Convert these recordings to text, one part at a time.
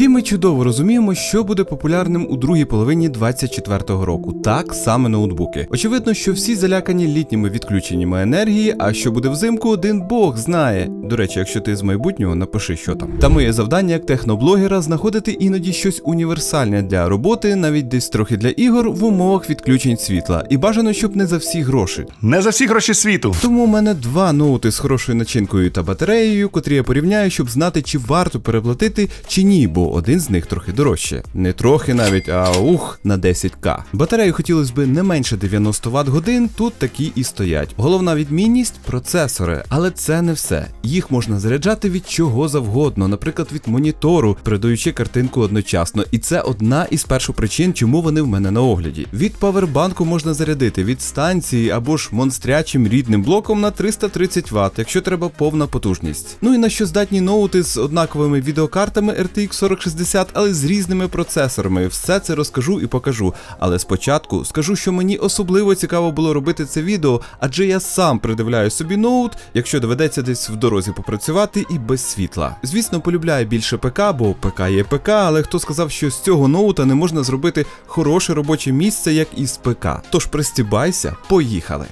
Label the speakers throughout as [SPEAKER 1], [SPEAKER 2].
[SPEAKER 1] Всі ми чудово розуміємо, що буде популярним у другій половині 24-го року. Так саме ноутбуки. Очевидно, що всі залякані літніми відключеннями енергії, а що буде взимку, один Бог знає. До речі, якщо ти з майбутнього, напиши, що там. Та моє завдання як техноблогера знаходити іноді щось універсальне для роботи, навіть десь трохи для ігор в умовах відключень світла. І бажано, щоб не за всі гроші.
[SPEAKER 2] Не за всі гроші світу.
[SPEAKER 1] Тому у мене два ноути з хорошою начинкою та батареєю, котрі я порівняю, щоб знати, чи варто переплатити чи ні, бо один з них трохи дорожче. Не трохи навіть, а ух, на 10к. Батарею хотілося б не менше 90 Вт годин, тут такі і стоять. Головна відмінність процесори, але це не все. Їх можна заряджати від чого завгодно, наприклад, від монітору, передаючи картинку одночасно. І це одна із першопричин, чому вони в мене на огляді. Від павербанку можна зарядити від станції або ж монстрячим рідним блоком на 330 Вт, якщо треба повна потужність. Ну і на що здатні ноути з однаковими відеокартами RTX 4060, але з різними процесорами. Все це розкажу і покажу. Але спочатку скажу, що мені особливо цікаво було робити це відео, адже я сам придивляю собі ноут, якщо доведеться десь в дорозі попрацювати і без світла. Звісно, полюбляю більше ПК, бо ПК є ПК, але хто сказав, що з цього ноута не можна зробити хороше робоче місце, як із ПК. Тож пристібайся, поїхали.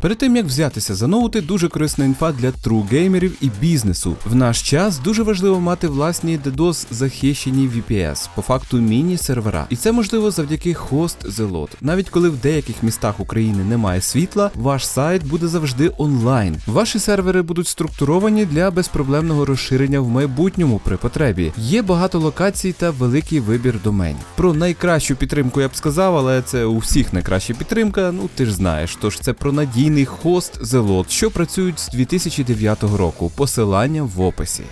[SPEAKER 1] Перед тим як взятися за ноути, дуже корисна інфа для тру-геймерів і бізнесу. В наш час дуже важливо мати власні DDoS захищені VPS, по факту міні-сервера. І це можливо завдяки Host The Lot. Навіть коли в деяких містах України немає світла, ваш сайт буде завжди онлайн. Ваші сервери будуть структуровані для безпроблемного розширення в майбутньому при потребі. Є багато локацій та великий вибір доменів. Про найкращу підтримку я б сказав, але це у всіх найкраща підтримка. Ну ти ж знаєш. Тож це про надійний хост The Lot, що працюють з 2009 року. Посилання в описі.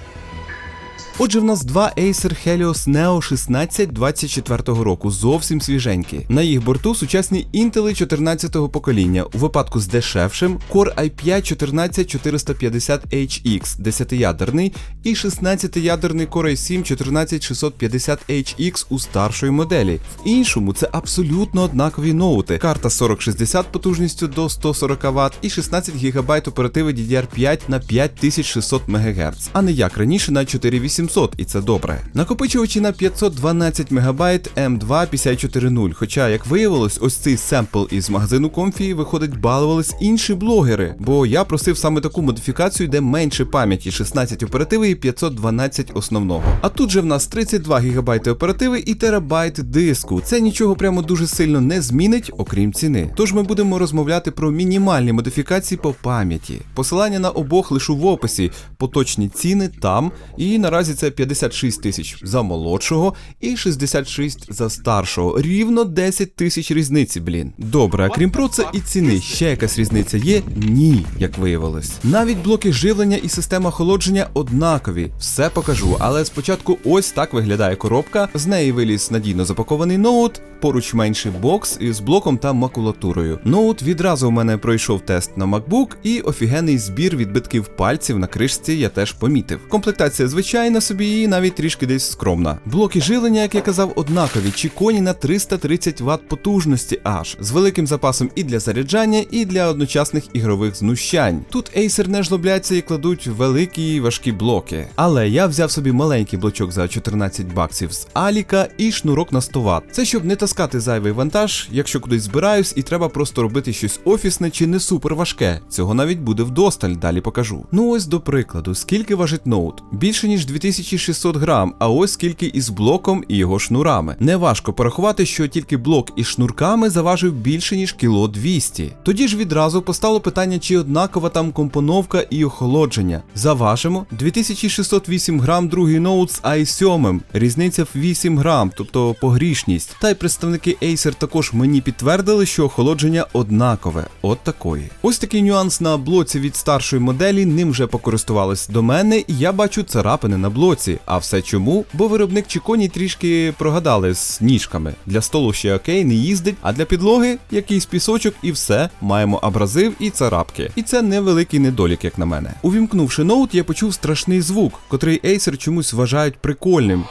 [SPEAKER 1] Отже, в нас два Acer Helios Neo 16 24 року, зовсім свіженькі. На їх борту сучасні Intel 14-го покоління, у випадку з дешевшим Core i5 14450HX 10-ядерний і 16-ядерний Core i7 14650HX у старшої моделі. В іншому це абсолютно однакові ноути. Карта 4060 потужністю до 140 Вт і 16 ГБ оперативи DDR5 на 5600 МГц, а не як раніше на 4800 і це добре. Накопичувачі на 512 МБ M2 540, хоча, як виявилось, ось цей семпл із магазину Comfy, виходить, балувались інші блогери, бо я просив саме таку модифікацію, де менше пам'яті 16 оперативи і 512 основного. А тут же в нас 32 ГБ оперативи і терабайт диску. Це нічого прямо дуже сильно не змінить, окрім ціни. Тож ми будемо розмовляти про мінімальні модифікації по пам'яті. Посилання на обох лишу в описі, поточні ціни там, і наразі це 56 тисяч за молодшого і 66 за старшого. Рівно 10 тисяч різниці, блін. Добре, а крім про це і ціни. Ще якась різниця є? Ні, як виявилось. Навіть блоки живлення і система охолодження однакові. Все покажу. Але спочатку ось так виглядає коробка. З неї виліз надійно запакований ноут, поруч менший бокс із блоком та макулатурою. Ноут відразу у мене пройшов тест на MacBook і офігенний збір відбитків пальців на кришці я теж помітив. Комплектація звичайна собі і навіть трішки десь скромна. Блоки жилення, як я казав, однакові, чіконі на 330 Вт потужності аж з великим запасом і для заряджання, і для одночасних ігрових знущань. Тут Acer не жлобляться і кладуть великі важкі блоки. Але я взяв собі маленький блочок за 14 баксів з Аліка і шнурок на 100 Вт. Це щоб не таскати зайвий вантаж, якщо кудись збираюсь, і треба просто робити щось офісне чи не супер важке. Цього навіть буде вдосталь, далі покажу. Ну ось до прикладу, скільки важить ноут? Більше ніж 2600 грам, а ось скільки із блоком і його шнурами. Неважко порахувати, що тільки блок із шнурками заважив більше ніж кіло 200. Тоді ж відразу постало питання, чи однакова там компоновка і охолодження. Заважимо 2608 грам другий ноут з i7, різниця в 8 грам, тобто погрішність. Та й представники Acer також мені підтвердили, що охолодження однакове. От такої. Ось такий нюанс на блоці від старшої моделі, ним вже покористувались до мене, і я бачу царапини на блоці. А все чому? Бо виробник Чіконі трішки прогадали з ніжками. Для столу ще окей, не їздить, а для підлоги якийсь пісочок і все. Маємо абразив і царапки. І це невеликий недолік, як на мене. Увімкнувши ноут, я почув страшний звук, котрий Acer чомусь вважають прикольним.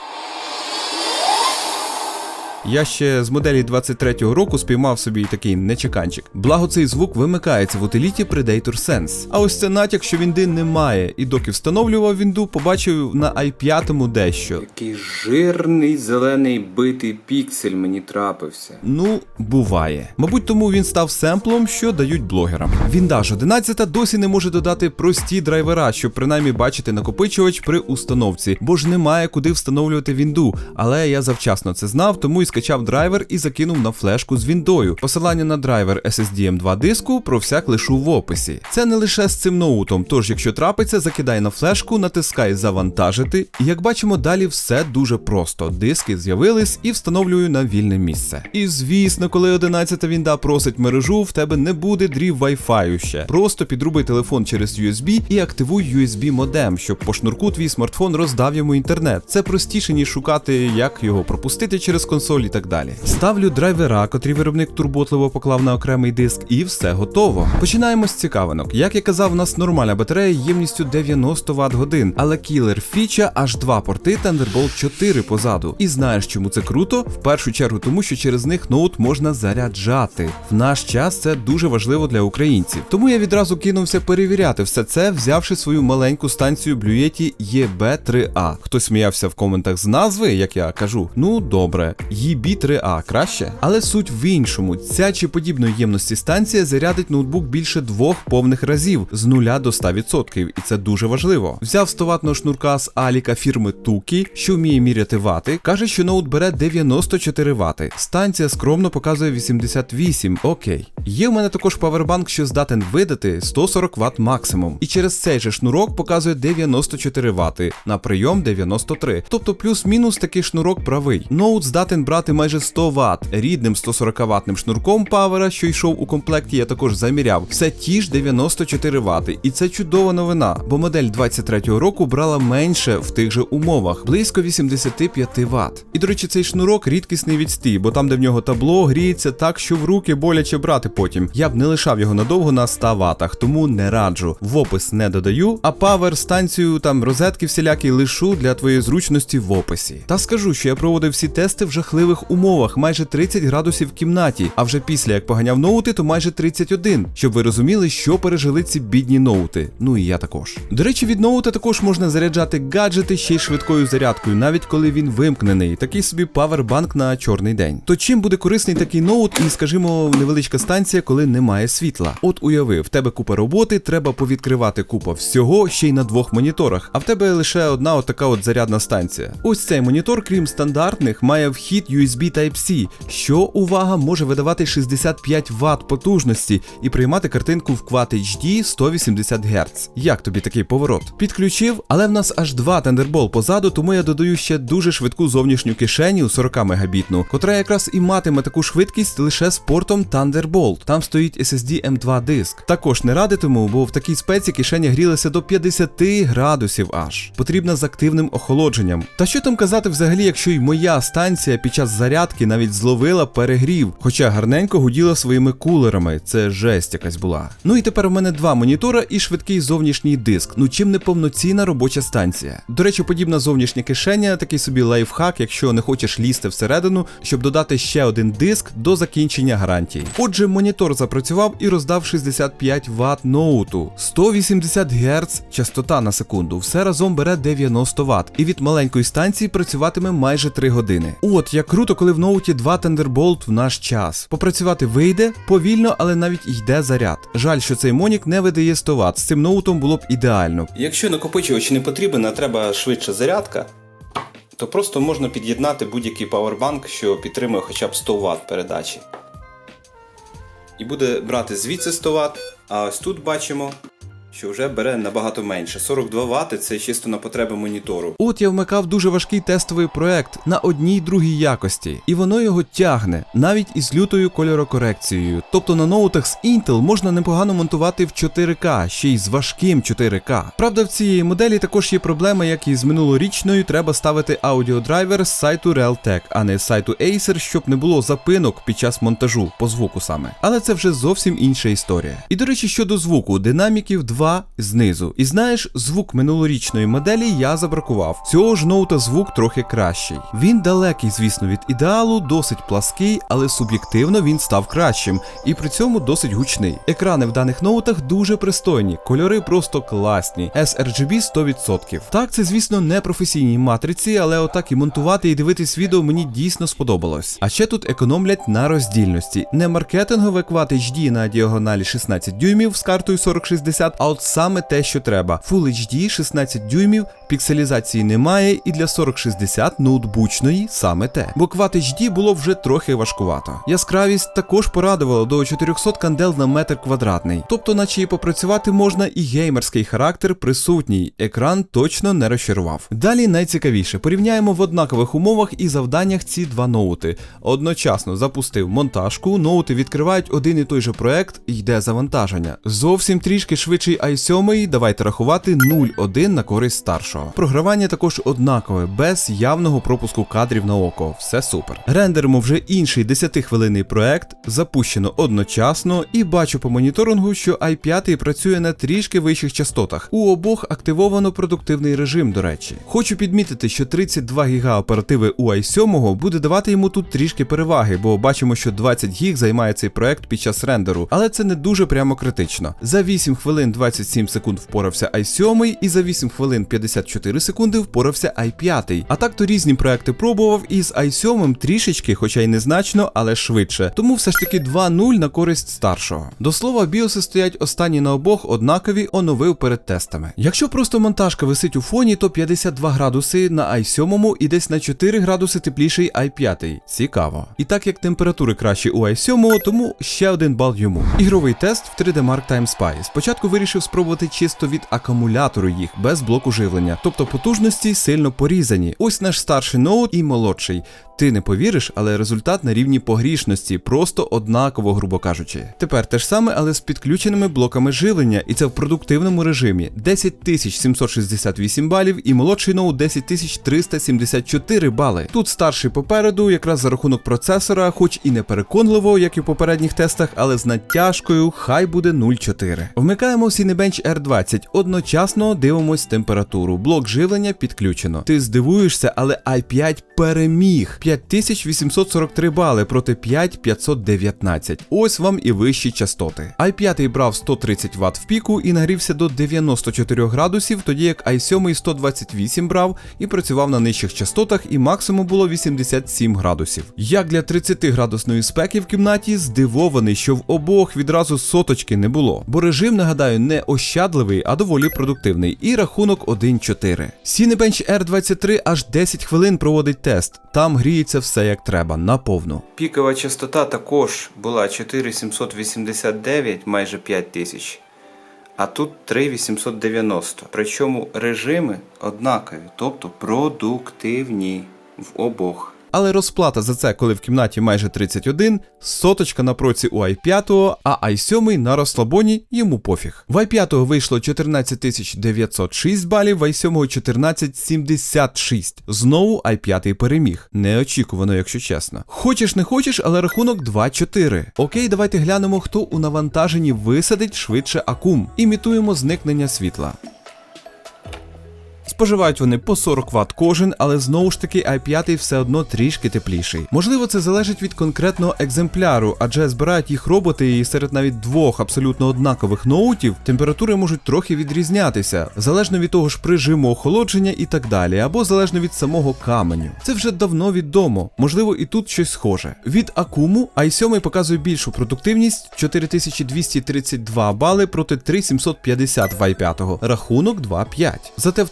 [SPEAKER 1] Я ще з моделі 23-го року спіймав собі такий нечеканчик. Благо цей звук вимикається в утиліті Predator Sense. А ось це натяк, що вінди немає. І доки встановлював вінду, побачив на i5 дещо.
[SPEAKER 2] Який жирний зелений битий піксель мені трапився.
[SPEAKER 1] Ну, буває. Мабуть, тому він став семплом, що дають блогерам. Віндаж 11 досі не може додати прості драйвера, щоб принаймні бачити накопичувач при установці, бо ж немає куди встановлювати вінду. Але я завчасно це знав, тому і скачав драйвер і закинув на флешку з віндою. Посилання на драйвер SSD M2 диску про всяк лишу в описі. Це не лише з цим ноутом, тож якщо трапиться, закидай на флешку, натискай завантажити. І як бачимо, далі все дуже просто. Диски з'явились і встановлюю на вільне місце. І звісно, коли 11 вінда просить мережу, в тебе не буде дрів Wi-Fi ще. Просто підрубай телефон через USB і активуй USB модем, щоб по шнурку твій смартфон роздав йому інтернет. Це простіше, ніж шукати, як його пропустити через консоль і так далі. Ставлю драйвера, котрі виробник турботливо поклав на окремий диск, і все готово. Починаємо з цікавинок. Як я казав, у нас нормальна батарея ємністю 90 Вт годин, але кілер фіча аж два порти Thunderbolt 4 позаду. І знаєш, чому це круто? В першу чергу, тому що через них ноут можна заряджати. В наш час це дуже важливо для українців. Тому я відразу кинувся перевіряти все це, взявши свою маленьку станцію Blue Yeti EB3A. Хтось сміявся в коментах з назви, як я кажу. Ну добре, EB3A краще. Але суть в іншому. Ця чи подібної ємності станція зарядить ноутбук більше двох повних разів з 0 до 100%, і це дуже важливо. Взяв 100 ватного шнурка з Аліка фірми Тукі, що вміє міряти вати, каже, що ноут бере 94 вати. Станція скромно показує 88, окей. Є в мене також павербанк, що здатен видати 140 Вт максимум. І через цей же шнурок показує 94 вати, на прийом 93. Тобто плюс-мінус такий шнурок правий. Ноут здатен брати майже 100 Вт. Рідним 140 ватним шнурком павера, що йшов у комплекті, я також заміряв. Все ті ж 94 Вт. І це чудова новина, бо модель 23-го року брала менше в тих же умовах, близько 85 Вт. І до речі, цей шнурок рідкісний відстій, бо там, де в нього табло, гріється так, що в руки боляче брати потім. Я б не лишав його надовго на 100 ватах, тому не раджу. В опис не додаю, а павер, станцію, там розетки всілякі лишу для твоєї зручності в описі. Та скажу, що я проводив всі тести в жахливих умовах, майже 30 градусів в кімнаті, а вже після як поганяв ноути, то майже 31, щоб ви розуміли, що пережили ці бідні ноути. Ну і я також. До речі, від ноута також можна заряджати гаджети ще й швидкою зарядкою, навіть коли він вимкнений. Такий собі павербанк на чорний день. То чим буде корисний такий ноут і, скажімо, невеличка станція, коли немає світла? От уяви, в тебе купа роботи, треба повідкривати купа всього ще й на двох моніторах, а в тебе лише одна отака от зарядна станція. Ось цей монітор, крім стандартних, має вхід USB Type-C, що увага може видавати 65 Вт потужності і приймати картинку в Quad HD 180 Гц. Як тобі такий поворот? Підключив, але в нас аж два Thunderbolt позаду, тому я додаю ще дуже швидку зовнішню кишеню 40 мегабітну, котра якраз і матиме таку швидкість лише з портом Thunderbolt. Там стоїть SSD M2 диск. Також не радитиму, бо в такій спеці кишеня грілася до 50 градусів аж. Потрібна з активним охолодженням. Та що там казати взагалі, якщо й моя станція під час зарядки навіть зловила перегрів, хоча гарненько гуділа своїми кулерами. Це жесть якась була. Ну і тепер у мене два монітора і швидкий зовнішній диск. Ну чим не повноцінна робоча станція. До речі, подібна зовнішня кишеня, такий собі лайфхак, якщо не хочеш лізти всередину, щоб додати ще один диск до закінчення гарантії. Отже, монітор запрацював і роздав 65 Вт ноуту, 180 Гц частота на секунду. Все разом бере 90 Вт. І від маленької станції працюватиме майже 3 години. От як круто, коли в ноуті два Thunderbolt в наш час. Попрацювати вийде повільно, але навіть йде заряд. Жаль, що цей монік не видає 100 Вт. З цим ноутом було б ідеально.
[SPEAKER 2] Якщо накопичувач не потрібен, а треба швидша зарядка, то просто можна під'єднати будь-який павербанк, що підтримує хоча б 100 Вт передачі. І буде брати звідси 100 Вт, а ось тут бачимо, що вже бере набагато менше. 42 Вт це чисто на потреби монітору.
[SPEAKER 1] От я вмикав дуже важкий тестовий проект на одній другій якості, і воно його тягне, навіть із лютою кольорокорекцією. Тобто на ноутах з Intel можна непогано монтувати в 4К, ще й з важким 4К. Правда, в цієї моделі також є проблема, як і з минулорічною, треба ставити аудіодрайвер з сайту Realtek, а не з сайту Acer, щоб не було запинок під час монтажу по звуку саме. Але це вже зовсім інша історія. І до речі, щодо звуку, динаміків 2 два знизу. І знаєш, звук минулорічної моделі я забракував. Цього ж ноута звук трохи кращий. Він далекий, звісно, від ідеалу, досить плаский, але суб'єктивно він став кращим і при цьому досить гучний. Екрани в даних ноутах дуже пристойні, кольори просто класні. sRGB 100%. Так, це звісно не професійні матриці, але отак і монтувати і дивитись відео мені дійсно сподобалось. А ще тут економлять на роздільності. Не маркетингове Quad HD на діагоналі 16 дюймів з картою 4060, а саме те, що треба. Full HD 16 дюймів, пікселізації немає, і для 4060 ноутбучної саме те. Бо Quad HD було вже трохи важкувато. Яскравість також порадувала до 400 кандел на метр квадратний. Тобто, наче і попрацювати можна, і геймерський характер присутній. Екран точно не розчарував. Далі найцікавіше порівняємо в однакових умовах і завданнях ці два ноути. Одночасно запустив монтажку, ноути відкривають один і той же проект, йде завантаження. Зовсім трішки швидший i7, давайте рахувати 0,1 на користь старшого. Програвання також однакове, без явного пропуску кадрів на око. Все супер. Рендеримо вже інший 10-хвилинний проект, запущено одночасно, і бачу по моніторингу, що i5 працює на трішки вищих частотах. У обох активовано продуктивний режим, до речі. Хочу підмітити, що 32 ГБ оперативи у i7 буде давати йому тут трішки переваги, бо бачимо, що 20 ГБ займає цей проект під час рендеру, але це не дуже прямо критично. За 8 хвилин 27 секунд впорався i7, і за 8 хвилин 54 секунди впорався i5. А так то різні проекти пробував і з i7 трішечки, хоча й незначно, але швидше. Тому все ж таки 2-0 на користь старшого. До слова, біоси стоять останні на обох однакові, оновив перед тестами. Якщо просто монтажка висить у фоні, то 52 градуси на i7 і десь на 4 градуси тепліший i5. Цікаво. І так як температури кращі у i7, тому ще один бал йому. Ігровий тест в 3D Mark Time Spy. Спочатку вирішив спробувати чисто від акумулятору їх без блоку живлення, тобто потужності сильно порізані. Ось наш старший ноут і молодший. Ти не повіриш, але результат на рівні погрішності, просто однаково, грубо кажучи. Тепер те ж саме, але з підключеними блоками живлення, і це в продуктивному режимі. 10768 балів і молодший ноут 10374 бали. Тут старший попереду, якраз за рахунок процесора, хоч і не переконливо, як і в попередніх тестах, але з натяжкою, хай буде 0,4. Вмикаємо Cinebench R20, одночасно дивимось температуру. Блок живлення підключено. Ти здивуєшся, але i5 переміг. 5843 бали проти 5519. Ось вам і вищі частоти. i5 брав 130 Вт в піку і нагрівся до 94 градусів, тоді як i7 128 брав і працював на нижчих частотах, і максимум було 87 градусів. Як для 30 градусної спеки в кімнаті, здивований, що в обох відразу соточки не було. Бо режим, нагадаю, не ощадливий, а доволі продуктивний. І рахунок 1-4. Cinebench R23 аж 10 хвилин проводить тест. Там гріється все як треба, наповну.
[SPEAKER 2] Пікова частота також була 4789, майже 5000. А тут 3890. Причому режими однакові, тобто продуктивні в обох.
[SPEAKER 1] Але розплата за це, коли в кімнаті майже 31, соточка на проці у i5, а i7 на розслабоні йому пофіг. В i5 вийшло 14906 балів, в i7 14076. Знову i5 переміг. Неочікувано, якщо чесно. Хочеш не хочеш, але рахунок 2-4. Окей, давайте глянемо, хто у навантаженні висадить швидше акум. Імітуємо зникнення світла. Споживають вони по 40 Вт кожен, але знову ж таки i5 все одно трішки тепліший. Можливо, це залежить від конкретного екземпляру, адже збирають їх роботи, і серед навіть двох абсолютно однакових ноутів температури можуть трохи відрізнятися, залежно від того ж прижиму охолодження і так далі, або залежно від самого каменю. Це вже давно відомо. Можливо, і тут щось схоже. Від Акуму i7 показує більшу продуктивність 4232 бали проти 3750 в i5. Рахунок 2-5. Зате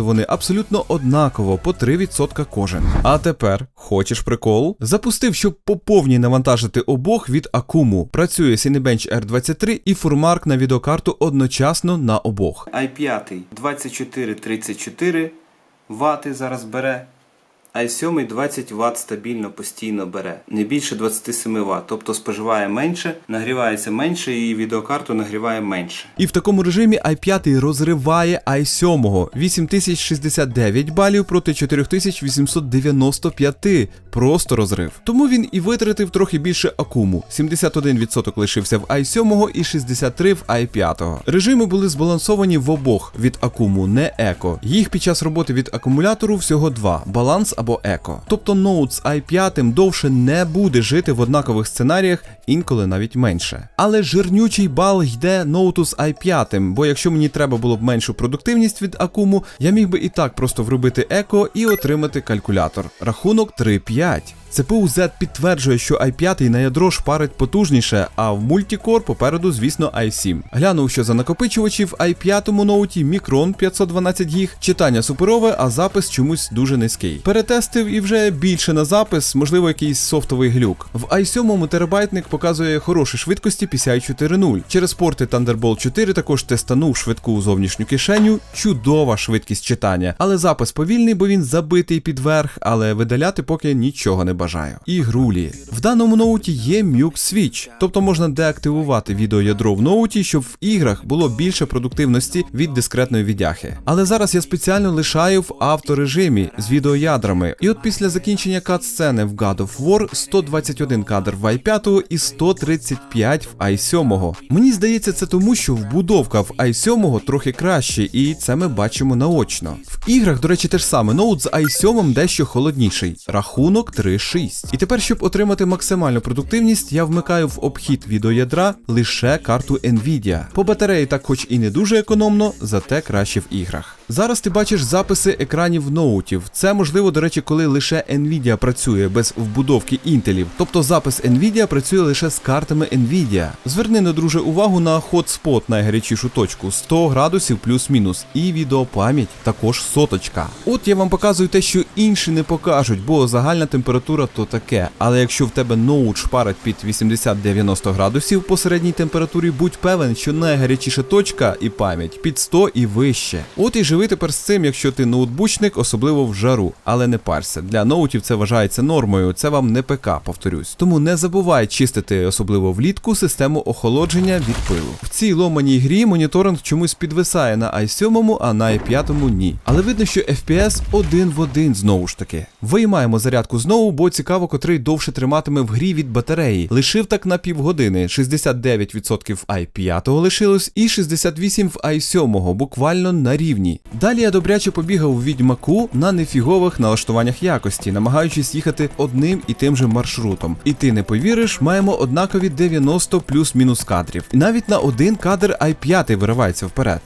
[SPEAKER 1] вони абсолютно однаково по 3% кожен. А тепер хочеш прикол? Запустив, щоб поповні навантажити обох від Акуму. Працює Cinebench R23 і фурмарк на відеокарту одночасно на обох.
[SPEAKER 2] i5 2434 вати зараз бере, i7 20 Вт стабільно постійно бере, не більше 27 Вт, тобто споживає менше, нагрівається менше і відеокарту нагріває менше.
[SPEAKER 1] І в такому режимі i5 розриває i7. 8069 балів проти 4895. Просто розрив. Тому він і витратив трохи більше акуму. 71% лишився в i7 і 63 в i5. Режими були збалансовані в обох від акуму, не еко. Їх під час роботи від акумулятору всього два: баланс або еко. Тобто ноут з i5 довше не буде жити в однакових сценаріях, інколи навіть менше. Але жирнючий бал йде ноуту з i5, бо якщо мені треба було б меншу продуктивність від акуму, я міг би і так просто вробити еко і отримати калькулятор. Рахунок 3-5. CPU Z підтверджує, що i5 на ядро шпарить потужніше, а в мультикор попереду, звісно, i7. Глянув, що за накопичувачі в i5 ноуті Micron 512 гіг, читання суперове, а запис чомусь дуже низький. Перетестив і вже більше на запис, можливо, якийсь софтовий глюк. В i7 терабайтник показує хороші швидкості PCI 4.0. Через порти Thunderbolt 4 також тестанув швидку зовнішню кишеню, чудова швидкість читання, але запис повільний, бо він забитий під верх, але видаляти поки нічого не бажаю. Ігрулі. В даному ноуті є Mute Switch, тобто можна деактивувати відеоядро в ноуті, щоб в іграх було більше продуктивності від дискретної віддяхи. Але зараз я спеціально лишаю в авторежимі з відеоядрами. І от після закінчення кат-сцени в God of War 121 кадр в i5 і 135 в i7. Мені здається, це тому, що вбудовка в i7 трохи краще, і це ми бачимо наочно. В іграх, до речі, те ж саме ноут з i7 дещо холодніший. Рахунок 3.6. І тепер, щоб отримати максимальну продуктивність, я вмикаю в обхід відеоядра лише карту Nvidia. По батареї так хоч і не дуже економно, зате краще в іграх. Зараз ти бачиш записи екранів ноутів. Це можливо, до речі, коли лише Nvidia працює без вбудовки інтелів. Тобто запис Nvidia працює лише з картами Nvidia. Зверни, не друже, увагу на hotspot найгарячішу точку 100 градусів плюс-мінус. І відеопам'ять також соточка. От я вам показую те, що інші не покажуть, бо загальна температура то таке. Але якщо в тебе ноут шпарить під 80-90 градусів по середній температурі, будь певен, що найгарячіша точка і пам'ять під 100 і вище. От і живи тепер з цим, якщо ти ноутбучник, особливо в жару. Але не парся. Для ноутів це вважається нормою, це вам не ПК, повторюсь. Тому не забувай чистити, особливо влітку, систему охолодження від пилу. В цій ломаній грі моніторинг чомусь підвисає на i7, а на i5 ні. Але видно, що FPS один в один знову ж таки. Виймаємо зарядку знову, бо цікаво, котрий довше триматиме в грі від батареї. Лишив так на півгодини. 69% в i5 лишилось і 68 в i7, буквально на рівні. Далі я добряче побігав у відьмаку на нефігових налаштуваннях якості, намагаючись їхати одним і тим же маршрутом. І ти не повіриш, маємо однакові 90 плюс-мінус кадрів. І навіть на один кадр i5 виривається вперед.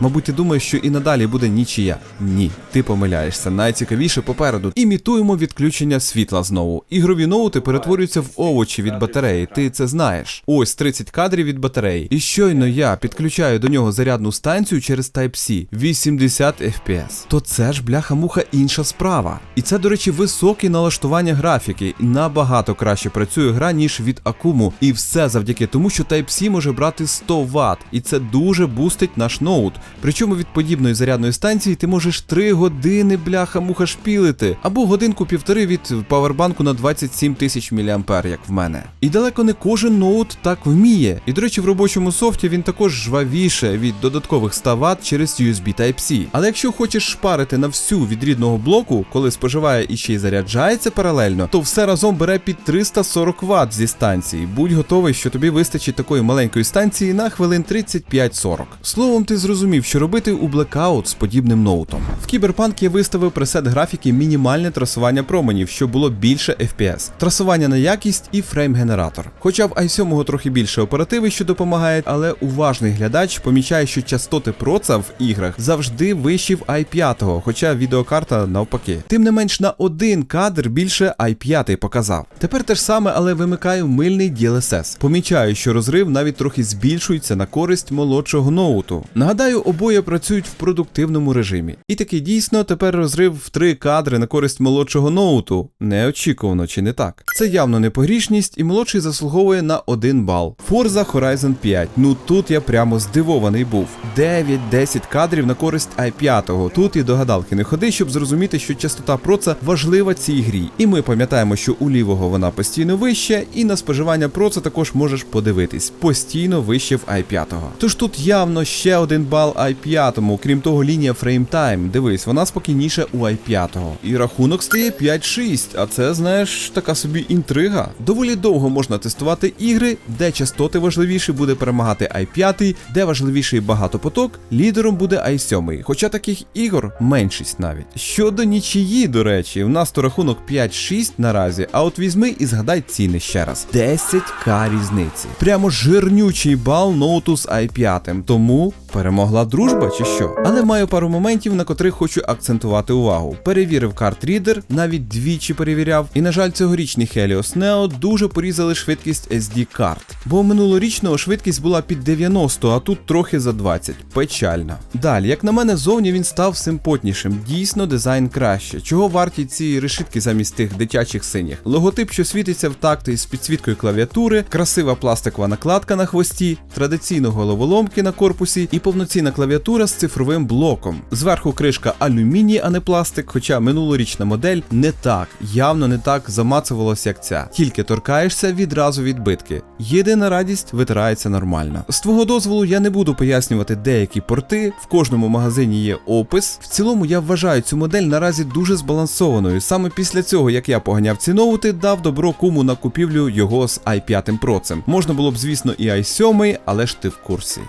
[SPEAKER 1] Мабуть, ти думаєш, що і надалі буде нічия. Ні, ти помиляєшся. Найцікавіше попереду. Імітуємо відключення світла знову. Ігрові ноути перетворюються в овочі від батареї. Ти це знаєш. Ось 30 кадрів від батареї. І щойно я підключаю до нього зарядну станцію через Type-C 80 FPS. То це ж бляха-муха інша справа. І це, до речі, високі налаштування графіки. Набагато краще працює гра, ніж від Акуму. І все завдяки тому, що Type-C може брати 100 Вт. І це дуже бустить наш ноут. Причому від подібної зарядної станції ти можеш 3 години бляха-муха шпілити, або годинку півтори від павербанку на 27 тисяч мА, як в мене. І далеко не кожен ноут так вміє. І до речі, в робочому софті він також жвавіше від додаткових 100 Вт через USB Type-C. Але якщо хочеш шпарити на всю від рідного блоку, коли споживає і ще й заряджається паралельно, то все разом бере під 340 Вт зі станції. Будь готовий, що тобі вистачить такої маленької станції на хвилин 35-40. Словом, ти зрозумів, що робити у Blackout з подібним ноутом. В Кіберпанк я виставив пресет графіки мінімальне трасування променів, щоб було більше FPS, трасування на якість і фрейм-генератор. Хоча в i7 трохи більше оперативи, що допомагає, але уважний глядач помічає, що частоти проца в іграх завжди вищі в i5, хоча відеокарта навпаки. Тим не менш на один кадр більше i5 показав. Тепер те ж саме, але вимикаю мильний DLSS. Помічаю, що розрив навіть трохи збільшується на користь молодшого ноуту. Нагадаю, обоє працюють в продуктивному режимі. І таки дійсно тепер розрив в три кадри на користь молодшого ноуту. Неочікувано, чи не так? Це явно не погрішність, і молодший заслуговує на 1 бал. Forza Horizon 5. Ну тут я прямо здивований був. 9-10 кадрів на користь i5. Тут і догадалки не ходи, щоб зрозуміти, що частота проца важлива цій грі. І ми пам'ятаємо, що у лівого вона постійно вища, і на споживання проца також можеш подивитись. Постійно вище в i5. Тож тут явно ще один бал i5, крім того, лінія фреймтайм. Дивись, вона спокійніша у i5. І рахунок стає 5-6, а це, знаєш, така собі інтрига. Доволі довго можна тестувати ігри, де частоти важливіші буде перемагати i5, де важливіший багатопоток, лідером буде i7. Хоча таких ігор меншість навіть. Щодо нічиї, до речі, в нас то рахунок 5-6 наразі, а от візьми і згадай ціни ще раз. 10к різниці. Прямо жирнючий бал з i5, тому перемогла дружба чи що. Але маю пару моментів, на котрих хочу акцентувати увагу. Перевірив карт-рідер, навіть двічі перевіряв. І, на жаль, цьогорічний Helios Neo дуже порізали швидкість SD карт. Бо минулорічного швидкість була під 90, а тут трохи за 20. Печально. Далі, як на мене, зовні він став симпотнішим. Дійсно, дизайн краще. Чого варті ці решітки замість тих дитячих синіх? Логотип, що світиться в такт із підсвіткою клавіатури, красива пластикова накладка на хвості, традиційно головоломки на корпусі і повноцінна клавіатура з цифровим блоком. Зверху кришка алюміній, а не пластик, хоча минулорічна модель не так, явно не так замацувалася, як ця. Тільки торкаєшся відразу відбитки. Єдина радість витирається нормально. З твого дозволу я не буду пояснювати деякі порти. В кожному магазині є опис. В цілому я вважаю цю модель наразі дуже збалансованою. Саме після цього, як я поганяв ці ноути, дав добро куму на купівлю його з i5 процем. Можна було б, звісно, і i7, але ж ти в курсі.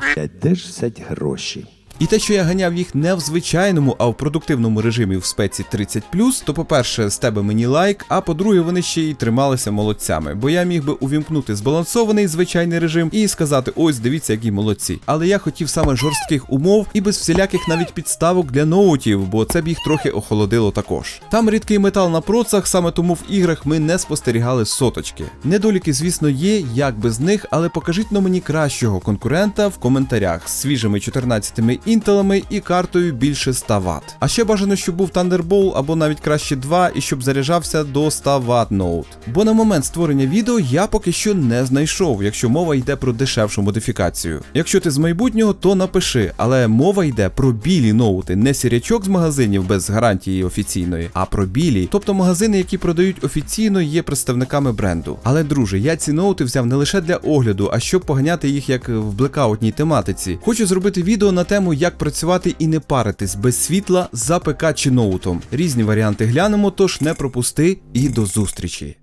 [SPEAKER 3] Де ж взять гроші?
[SPEAKER 1] І те, що я ганяв їх не в звичайному, а в продуктивному режимі в спеці 30 то по-перше, з тебе мені лайк, а по-друге, вони ще й трималися молодцями, бо я міг би увімкнути збалансований звичайний режим і сказати: ось дивіться, які молодці. Але я хотів саме жорстких умов і без всіляких навіть підставок для ноутів, бо це б їх трохи охолодило також. Там рідкий метал на процах, саме тому в іграх ми не спостерігали соточки. Недоліки, звісно, є, як без них, але покажіть на мені кращого конкурента в коментарях з свіжими 14 інтелами і картою більше 100 Вт. А ще бажано, щоб був Thunderbolt або навіть краще 2 і щоб заряджався до 100 Вт ноут. Бо на момент створення відео я поки що не знайшов, якщо мова йде про дешевшу модифікацію. Якщо ти з майбутнього, то напиши, але мова йде про білі ноути, не сірячок з магазинів без гарантії офіційної, а про білі, тобто магазини, які продають офіційно, є представниками бренду. Але друже, я ці ноути взяв не лише для огляду, а щоб поганяти їх як в блекаутній тематиці. Хочу зробити відео на тему, як працювати і не паритись без світла за ПК чи ноутом. Різні варіанти глянемо, тож не пропусти і до зустрічі.